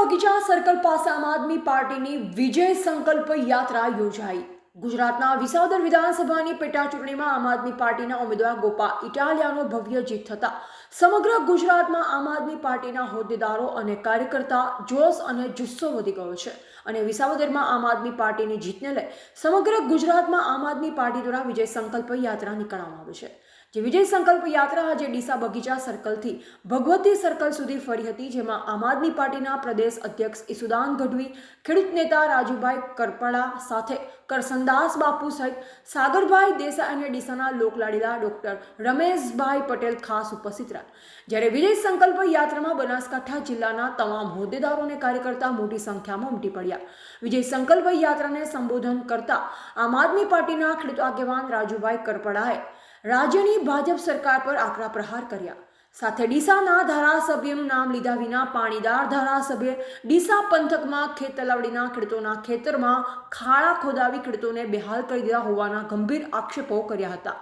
બગીચા સર્કલ પાસે આમ આદમી પાર્ટીની વિજય સંકલ્પ યાત્રા યોજાઈ. ગુજરાતના વિસાવદર વિધાનસભાની પેટા ચૂંટણીમાં આમ આદમી પાર્ટીના ઉમેદવાર ગોપા ઇટાલિયાનો ભવ્ય જીત થતા સમગ્ર ગુજરાતમાં આમ આદમી પાર્ટીના હોદ્દેદારો અને કાર્યકર્તા જોશ અને જુસ્સો વધી ગયો છે. અને વિસાવદરમાં આમ આદમી પાર્ટીની જીતને લઈ સમગ્ર ગુજરાતમાં આમ આદમી પાર્ટી દ્વારા વિજય સંકલ્પ યાત્રા નીકળવામાં આવી છે. જે વિજય સંકલ્પ યાત્રા આજે ડીસા બગીચા સર્કલથી ભગવતી સર્કલ સુધી ફરી હતી, જેમાં આમ આદમી પાર્ટીના પ્રદેશ અધ્યક્ષ ઈસુદાન ગઢવી, ખેડૂત નેતા રાજુભાઈ કરપડા સાથે કરસનદાસ બાપુ સહિત સાગરભાઈ દેસાઈ અને ડીસાના લોકલાડીલા ડોક્ટર રમેશભાઈ પટેલ ખાસ ઉપસ્થિત રહ્યા. જ્યારે વિજય સંકલ્પ યાત્રામાં બનાસકાંઠા જિલ્લાના તમામ હોદ્દેદારો અને કાર્યકર્તા મોટી સંખ્યામાં ઉમટી પડ્યા. વિજય સંકલ્પ યાત્રાને સંબોધન કરતા આમ આદમી પાર્ટીના ખેડૂત આગેવાન રાજુભાઈ કરપડાએ રાજ્યની ભાજપ સરકાર પર આકરા પ્રહાર કર્યા. સાથે ડીસાના ધારાસભ્યનું નામ લીધા વિના પાણીદાર ધારાસભ્ય ડીસા પંથકમાં ખેત તલાવડીના ખેડૂતોના ખેતરમાં ખાડા ખોદાવી ખેડૂતોને બેહાલ કરી દીધા હોવાના ગંભીર આક્ષેપો કર્યા હતા.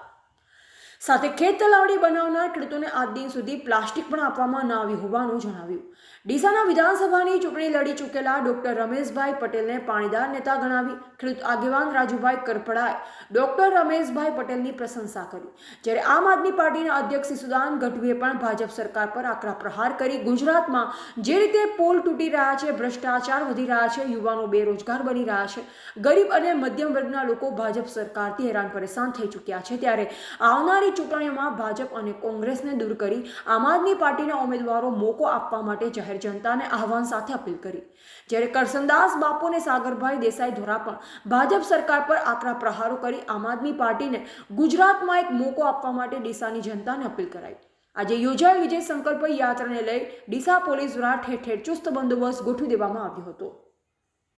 સાથે ખેત તલાવડી બનાવનાર ખેડૂતોને આજ દિન સુધી પ્લાસ્ટિક પણ આપવામાં ન આવ્યું હોવાનું જણાવ્યું. ડીસાના વિધાનસભાની ચૂંટણી લડી ચૂકેલા ડોક્ટર રમેશભાઈ પટેલને પાણીદાર નેતા ગણાવી ખેડૂત આગેવાન રાજુભાઈ કરપડાએ ડોક્ટર રમેશભાઈ પટેલની પ્રશંસા કરી. જ્યારે આમ આદમી પાર્ટીના અધ્યક્ષ સુદાન ગઢવીએ પણ ભાજપ સરકાર પર આકરા પ્રહાર કરી, ગુજરાતમાં જે રીતે પોલ તૂટી રહ્યા છે, ભ્રષ્ટાચાર વધી રહ્યા છે, યુવાનો બેરોજગાર બની રહ્યા છે, ગરીબ અને મધ્યમ વર્ગના લોકો ભાજપ સરકારથી હેરાન પરેશાન થઈ ચૂક્યા છે, ત્યારે આવનારી ચૂંટણીઓમાં ભાજપ અને કોંગ્રેસને દૂર કરી આમ આદમી પાર્ટીના ઉમેદવારો મોકો આપવા માટે જાહેર જનતાને આહવાન સાથે અપીલ કરી. જ્યારે કરસનદાસ બાપુ અને સાગરભાઈ દેસાઈ દ્વારા પણ ભાજપ સરકાર પર આકરા પ્રહારો કરી આમ આદમી પાર્ટીને ગુજરાતમાં એક મોકો આપવા માટે ડીસાની જનતાને અપીલ કરાઈ. આજે યોજાયેલ વિજય સંકલ્પ યાત્રાને લઈ ડીસા પોલીસ દ્વારા ઠેર ઠેર ચુસ્ત બંદોબસ્ત ગોઠવી દેવામાં આવ્યો હતો.